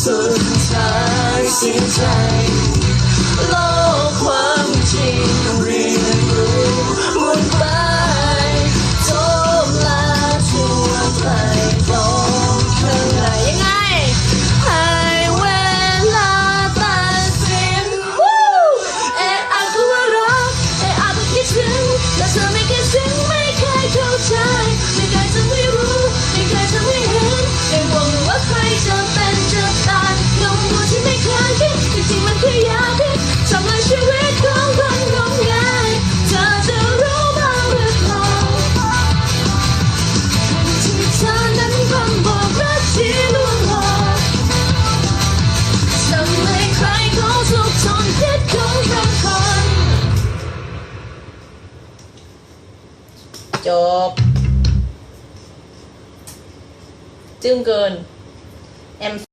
สุดท้ายเสียใจ บ จึงเกิน m